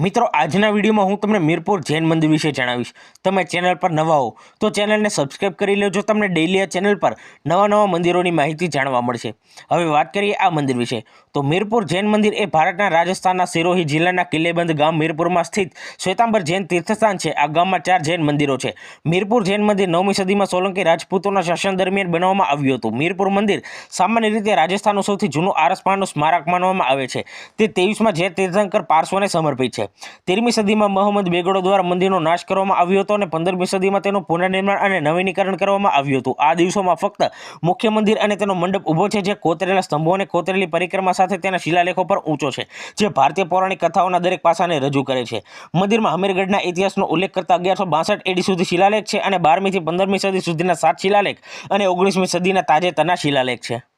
મિત્રો, આજના વિડીયોમાં હું તમને મીરપુર જૈન મંદિર વિશે જણાવીશ. તમે ચેનલ પર નવા હો, તો ચેનલને સબસ્ક્રાઇબ કરી લેજો. તમને ડેઇલી આ ચેનલ પર નવા નવા મંદિરોની માહિતી જાણવા મળશે. હવે વાત કરીએ આ મંદિર વિશે. તો મીરપુર જૈન મંદિર એ ભારતના રાજસ્થાનના સિરોહી જિલ્લાના કિલ્લેબંધ ગામ મીરપુરમાં સ્થિત શ્વેતાંબર જૈન તીર્થસ્થાન છે. આ ગામમાં ચાર જૈન મંદિરો છે. મીરપુર જૈન મંદિર નવમી સદીમાં સોલંકી રાજપૂતોના શાસન દરમિયાન બનાવવામાં આવ્યું હતું. મીરપુર મંદિર સામાન્ય રીતે રાજસ્થાનનું સૌથી જૂનું આરસપાનું સ્મારક માનવામાં આવે છે. તે ત્રેવીસમાં જૈન તીર્થંકર પાર્શ્વને સમર્પિત છે. તેરમી સદીમાં મોહમ્મદ બેગડો દ્વારા મંદિરનો નાશ કરવામાં આવ્યો હતો અને પંદરમી સદીમાં તેનું પુનર્નિર્માણ અને નવીનીકરણ કરવામાં આવ્યું હતું. આ દિવસોમાં ફક્ત મુખ્ય મંદિર અને તેનો મંડપ ઊભો છે, જે કોતરેલા સ્તંભો અને કોતરેલી પરિક્રમા સાથે તેના શિલાલેખો પર ઊંચો છે, જે ભારતીય પૌરાણિક કથાઓના દરેક પાસાને રજૂ કરે છે. મંદિરમાં હમીરગઢના ઇતિહાસનો ઉલ્લેખ કરતા અગિયારસો બાસઠ એડી સુધી શિલાલેખ છે અને બારમીથી પંદરમી સદી સુધીના સાત શિલાલેખ અને ઓગણીસમી સદીના તાજેતરના શિલાલેખ છે.